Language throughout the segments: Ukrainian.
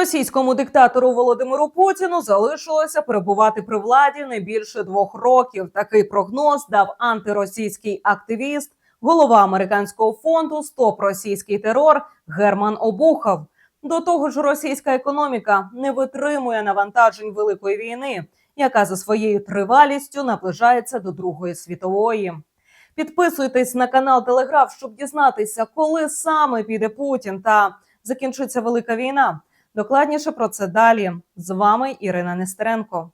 Російському диктатору Володимиру Путіну залишилося перебувати при владі не більше двох років. Такий прогноз дав антиросійський активіст, голова американського фонду Стоп російський терор Герман Обухов. До того ж, російська економіка не витримує навантажень великої війни, яка за своєю тривалістю наближається до Другої світової. Підписуйтесь на канал Телеграф, щоб дізнатися, коли саме піде Путін та закінчиться велика війна. Докладніше про це далі. З вами Ірина Нестеренко.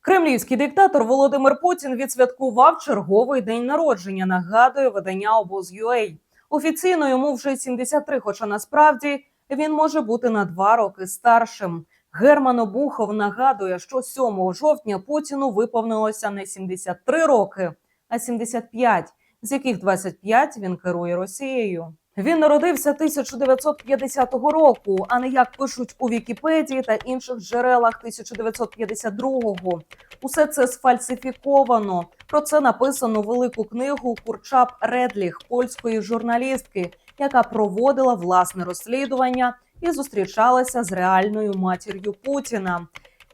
Кремлівський диктатор Володимир Путін відсвяткував черговий день народження. Нагадує видання обоз.ua. Офіційно йому вже 73, хоча насправді він може бути на два роки старшим. Герман Обухов нагадує, що 7 жовтня Путіну виповнилося не 73 роки, а 75, з яких 25 він керує Росією. Він народився 1950 року, а не як пишуть у Вікіпедії та інших джерелах 1952-го. Усе це сфальсифіковано. Про це написано велику книгу Курчап Редліх, польської журналістки, яка проводила власне розслідування і зустрічалася з реальною матір'ю Путіна.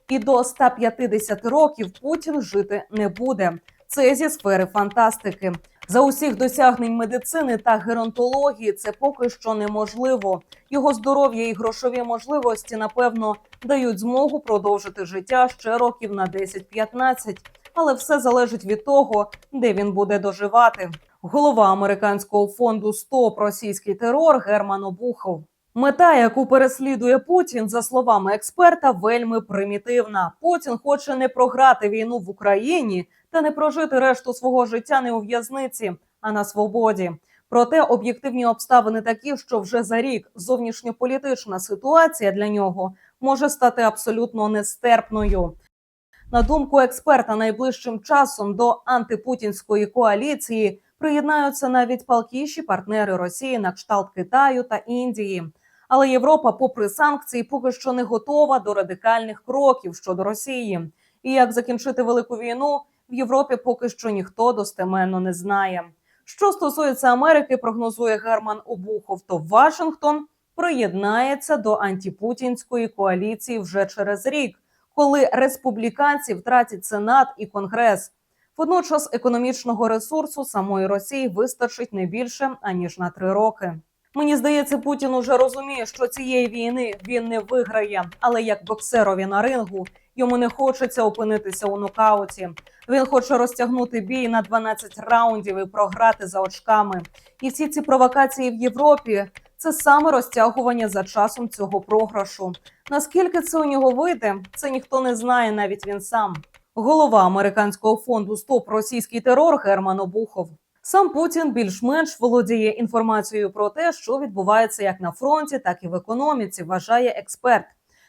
І до 150 років Путін жити не буде. Це зі сфери фантастики. За усіх досягнень медицини та геронтології це поки що неможливо. Його здоров'я і грошові можливості, напевно, дають змогу продовжити життя ще років на 10-15. Але все залежить від того, де він буде доживати. Голова американського фонду СТОП російський терор Герман Обухов. Мета, яку переслідує Путін, за словами експерта, вельми примітивна. Путін хоче не програти війну в Україні та не прожити решту свого життя не у в'язниці, а на свободі. Проте об'єктивні обставини такі, що вже за рік зовнішньополітична ситуація для нього може стати абсолютно нестерпною. На думку експерта, найближчим часом до антипутінської коаліції приєднаються навіть палкіші партнери Росії на кшталт Китаю та Індії. Але Європа, попри санкції, поки що не готова до радикальних кроків щодо Росії. І як закінчити велику війну в Європі поки що ніхто достеменно не знає. Що стосується Америки, прогнозує Герман Обухов, то Вашингтон приєднається до антипутінської коаліції вже через рік, коли республіканці втратять сенат і конгрес. Водночас економічного ресурсу самої Росії вистачить не більше аніж на три роки. Мені здається, Путін уже розуміє, що цієї війни він не виграє, але як боксерові на рингу йому не хочеться опинитися у нокауті. Він хоче розтягнути бій на 12 раундів і програти за очками. І всі ці провокації в Європі це саме розтягування за часом цього програшу. Наскільки це у нього вийде, це ніхто не знає, навіть він сам. Голова американського фонду Стоп російський терор Герман Обухов. Сам Путін більш-менш володіє інформацією про те, що відбувається як на фронті, так і в економіці. Вважає експерт.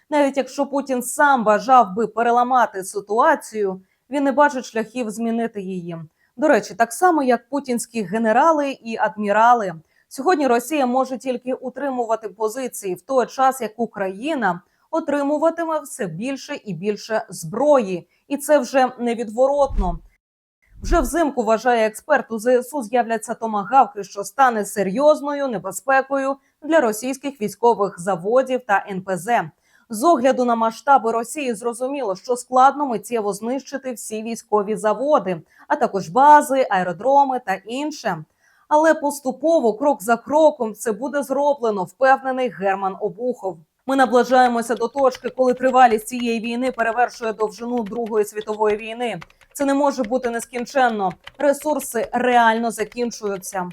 Навіть якщо Путін сам бажав би переламати ситуацію, він не бачить шляхів змінити її. До речі, так само як путінські генерали і адмірали. Сьогодні Росія може тільки утримувати позиції в той час, як Україна отримуватиме все більше і більше зброї, і це вже невідворотно. Вже взимку вважає експерт у ЗСУ з'являться томагавки, що стане серйозною небезпекою для російських військових заводів та НПЗ. З огляду на масштаби Росії зрозуміло, що складно миттєво знищити всі військові заводи, а також бази, аеродроми та інше. Але поступово, крок за кроком, це буде зроблено, впевнений Герман Обухов. Ми наближаємося до точки, коли тривалість цієї війни перевершує довжину Другої світової війни. Це не може бути нескінченно. Ресурси реально закінчуються.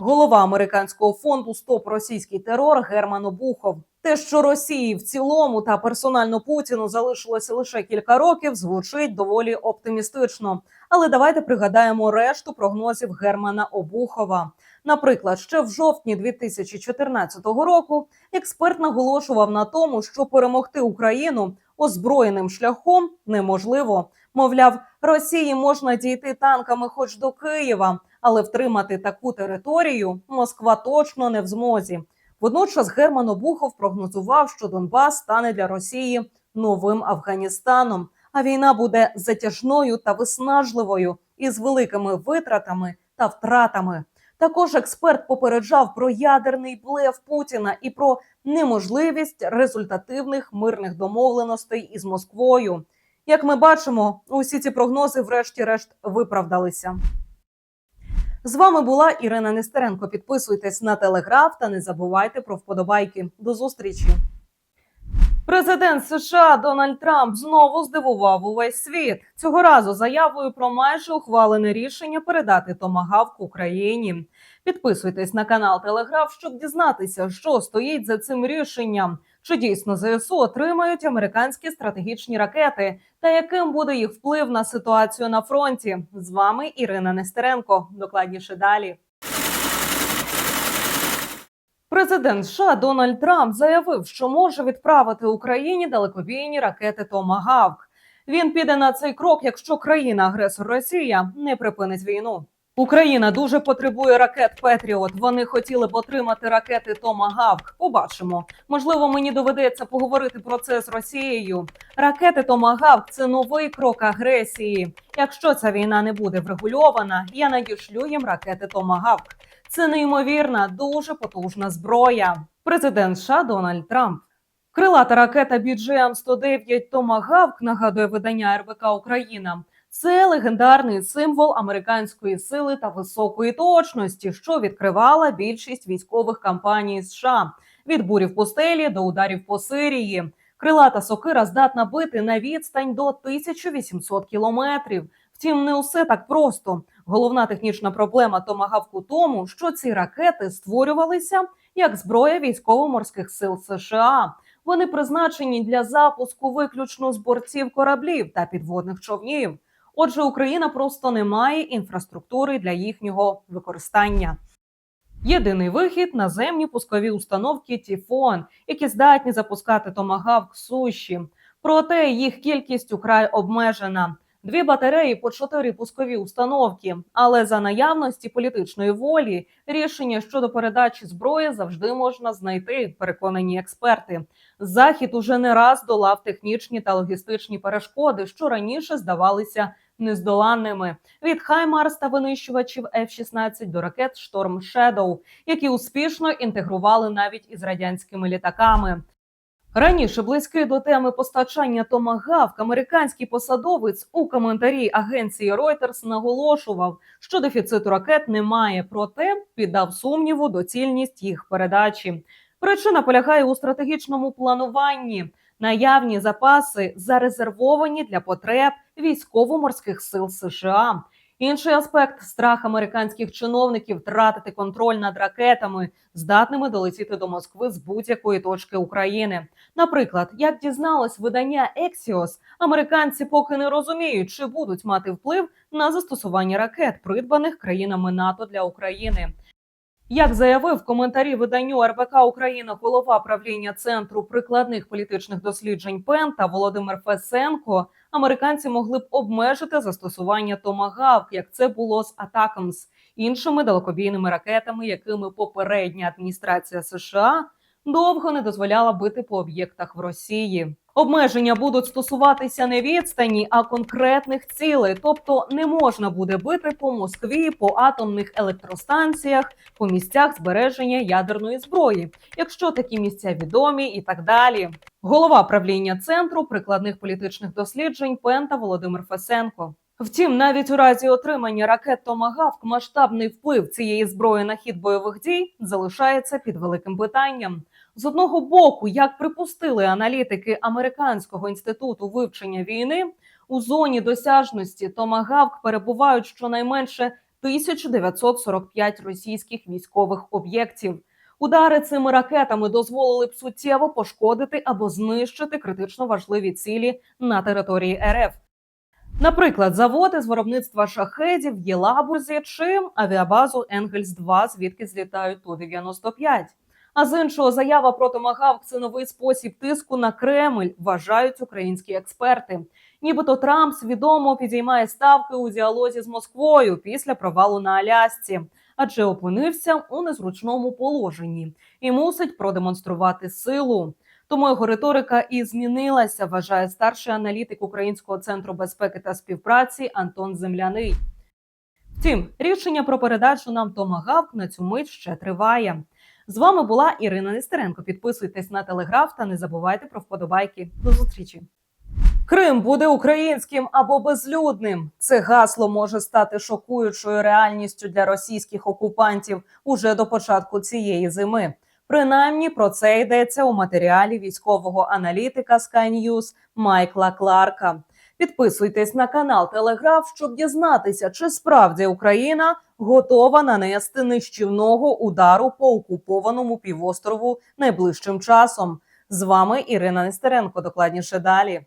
Голова американського фонду Стоп російський терор Герман Обухов. Те, що Росії в цілому та персонально Путіну залишилося лише кілька років, звучить доволі оптимістично. Але давайте пригадаємо решту прогнозів Германа Обухова. Наприклад, ще в жовтні 2014 року експерт наголошував на тому, що перемогти Україну озброєним шляхом неможливо. Мовляв, Росії можна дійти танками, хоч до Києва, але втримати таку територію Москва точно не в змозі. Водночас Герман Обухов прогнозував, що Донбас стане для Росії новим Афганістаном, а війна буде затяжною та виснажливою із великими витратами та втратами. Також експерт попереджав про ядерний блеф Путіна і про неможливість результативних мирних домовленостей із Москвою. Як ми бачимо, усі ці прогнози, врешті-решт, виправдалися. З вами була Ірина Нестеренко. Підписуйтесь на телеграф та не забувайте про вподобайки. До зустрічі. Президент США Дональд Трамп знову здивував увесь світ цього разу заявою про майже ухвалене рішення передати томагавк Україні. Підписуйтесь на канал Телеграф, щоб дізнатися, що стоїть за цим рішенням. Чи дійсно ЗСУ отримають американські стратегічні ракети, та яким буде їх вплив на ситуацію на фронті? З вами Ірина Нестеренко. Докладніше далі. Президент США Дональд Трамп заявив, що може відправити Україні далекобійні ракети Томагавк. Він піде на цей крок, якщо країна-агресор Росія не припинить війну. Україна дуже потребує ракет Петріот. Вони хотіли б отримати ракети Томагавк. Побачимо. Можливо, мені доведеться поговорити про це з Росією. Ракети Томагавк це новий крок агресії. Якщо ця війна не буде врегульована, я надішлю їм ракети Томагавк. Це неймовірна, дуже потужна зброя. Президент США Дональд Трамп. Крилата ракета BGM-109 Томагавк нагадує видання РБК Україна. Це легендарний символ американської сили та високої точності, що відкривала більшість військових кампаній США від бурів пустелі до ударів по Сирії. Крилата сокира здатна бити на відстань до 1800 кілометрів. Втім, не усе так просто. Головна технічна проблема томагавку тому, що ці ракети створювалися як зброя військово-морських сил США. Вони призначені для запуску виключно з бортів кораблів та підводних човнів. Отже, Україна просто не має інфраструктури для їхнього використання. Єдиний вихід наземні пускові установки Тіфон, які здатні запускати томагавк суші. Проте їх кількість украй обмежена. Дві батареї по чотири пускові установки. Але за наявності політичної волі рішення щодо передачі зброї завжди можна знайти. Переконані експерти. Захід уже не раз долав технічні та логістичні перешкоди, що раніше здавалися нездоланними від Хаймарс та винищувачів F-16 до ракет Шторм Shadow, які успішно інтегрували навіть із радянськими літаками. Раніше близький до теми постачання Томагавк американський посадовець у коментарі агенції Reuters наголошував, що дефіциту ракет немає, проте піддав сумніву доцільність їх передачі. Причина полягає у стратегічному плануванні. Наявні запаси зарезервовані для потреб військово-морських сил США. Інший аспект страх американських чиновників втратити контроль над ракетами, здатними долетіти до Москви з будь-якої точки України. Наприклад, як дізналось видання Axios, американці поки не розуміють, чи будуть мати вплив на застосування ракет, придбаних країнами НАТО для України. Як заявив в коментарі виданню РБК Україна голова правління центру прикладних політичних досліджень Пента Володимир Фесенко, американці могли б обмежити застосування Томагавк, як це було з Атакамс, іншими далекобійними ракетами, якими попередня адміністрація США довго не дозволяла бити по об'єктах в Росії. Обмеження будуть стосуватися не відстані, а конкретних цілей. Тобто не можна буде бити по Москві, по атомних електростанціях, по місцях збереження ядерної зброї, якщо такі місця відомі, і так далі. Голова правління центру прикладних політичних досліджень Пента Володимир Фесенко. Втім, навіть у разі отримання ракет Томагавк масштабний вплив цієї зброї на хід бойових дій залишається під великим питанням. З одного боку, як припустили аналітики американського інституту вивчення війни, у зоні досяжності Томагавк перебувають щонайменше 1945 російських військових об'єктів. Удари цими ракетами дозволили б суттєво пошкодити або знищити критично важливі цілі на території РФ. Наприклад, заводи з виробництва шахедів в Єлабурзі чи авіабазу Енгельс 2 звідки злітають Ту-95. А з іншого заява про Томагавк – це новий спосіб тиску на Кремль, вважають українські експерти. Нібито Трамп свідомо підіймає ставки у діалозі з Москвою після провалу на Алясці, адже опинився у незручному положенні і мусить продемонструвати силу. Тому його риторика і змінилася, вважає старший аналітик Українського центру безпеки та співпраці Антон Земляний. Втім, рішення про передачу нам Томагавк на цю мить ще триває. З вами була Ірина Нестеренко. Підписуйтесь на телеграф та не забувайте про вподобайки. До зустрічі. Крим буде українським або безлюдним. Це гасло може стати шокуючою реальністю для російських окупантів уже до початку цієї зими. Принаймні про це йдеться у матеріалі військового аналітика Sky News Майкла Кларка. Підписуйтесь на канал Телеграф, щоб дізнатися, чи справді Україна готова нанести нищівного удару по окупованому півострову найближчим часом. З вами Ірина Нестеренко. Докладніше далі.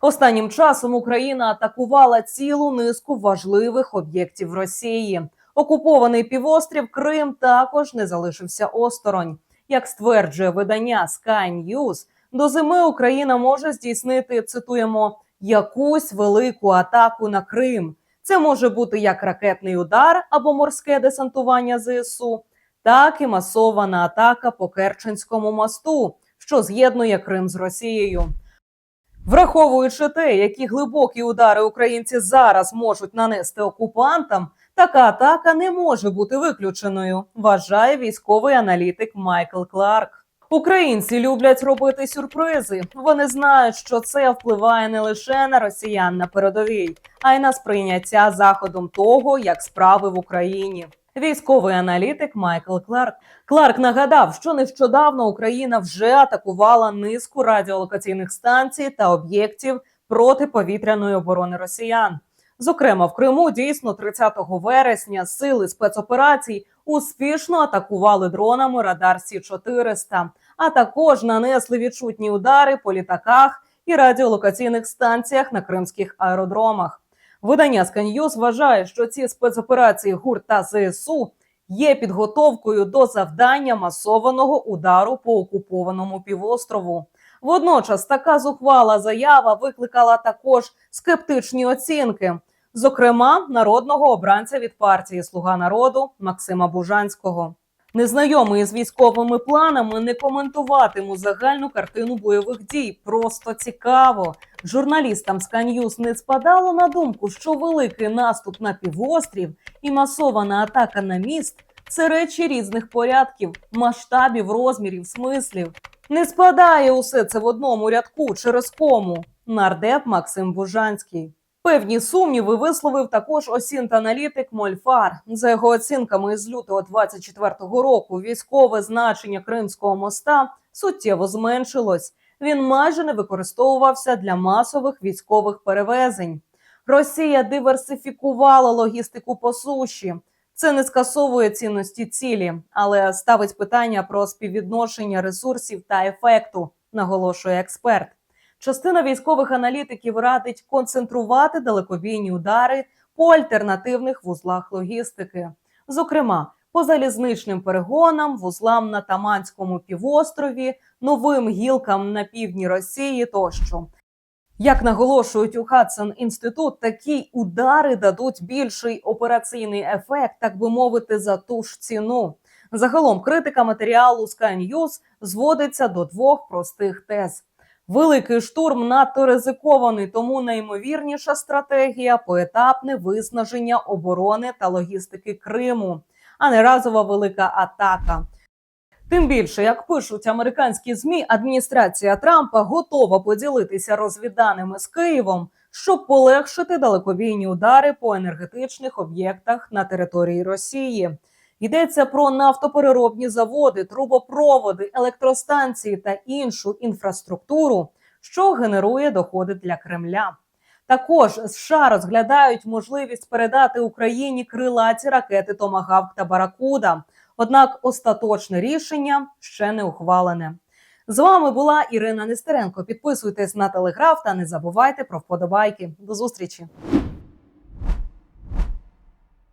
Останнім часом Україна атакувала цілу низку важливих об'єктів Росії. Окупований півострів Крим також не залишився осторонь. Як стверджує видання Sky News, до зими Україна може здійснити цитуємо якусь велику атаку на Крим. Це може бути як ракетний удар або морське десантування ЗСУ, так і масована атака по Керченському мосту, що з'єднує Крим з Росією. Враховуючи те, які глибокі удари українці зараз можуть нанести окупантам, така атака не може бути виключеною, вважає військовий аналітик Майкл Кларк. Українці люблять робити сюрпризи. Вони знають, що це впливає не лише на росіян на передовій, а й на сприйняття заходом того, як справи в Україні. Військовий аналітик Майкл Кларк Кларк нагадав, що нещодавно Україна вже атакувала низку радіолокаційних станцій та об'єктів протиповітряної оборони росіян. Зокрема, в Криму дійсно 30 вересня сили спецоперацій успішно атакували дронами радар Сі 400 а також нанесли відчутні удари по літаках і радіолокаційних станціях на кримських аеродромах. Видання News вважає, що ці спецоперації ГУР та ЗСУ є підготовкою до завдання масованого удару по окупованому півострову. Водночас така зухвала заява викликала також скептичні оцінки, зокрема народного обранця від партії Слуга народу Максима Бужанського. Незнайомий з військовими планами не коментуватиму загальну картину бойових дій. Просто цікаво. Журналістам News не спадало на думку, що великий наступ на півострів і масована атака на міст це речі різних порядків, масштабів, розмірів, смислів. Не спадає усе це в одному рядку через кому. Нардеп Максим Бужанський. Певні сумніви висловив також осінт-аналітик Мольфар. За його оцінками, з лютого 24-го року військове значення Кримського моста суттєво зменшилось. Він майже не використовувався для масових військових перевезень. Росія диверсифікувала логістику по суші. Це не скасовує цінності цілі, але ставить питання про співвідношення ресурсів та ефекту, наголошує експерт. Частина військових аналітиків радить концентрувати далекобійні удари по альтернативних вузлах логістики, зокрема по залізничним перегонам, вузлам на Таманському півострові, новим гілкам на півдні Росії тощо. Як наголошують у Хадсон інститут, такі удари дадуть більший операційний ефект, так би мовити, за ту ж ціну. Загалом критика матеріалу Sky News зводиться до двох простих тез. Великий штурм надто ризикований, тому найімовірніша стратегія поетапне виснаження оборони та логістики Криму, а не разова велика атака. Тим більше, як пишуть американські змі, адміністрація Трампа готова поділитися розвідданими з Києвом, щоб полегшити далекобійні удари по енергетичних об'єктах на території Росії. Йдеться про нафтопереробні заводи, трубопроводи, електростанції та іншу інфраструктуру, що генерує доходи для Кремля. Також США розглядають можливість передати Україні крилаті ракети Томагавк та Баракуда. Однак остаточне рішення ще не ухвалене. З вами була Ірина Нестеренко. Підписуйтесь на телеграф та не забувайте про вподобайки. До зустрічі.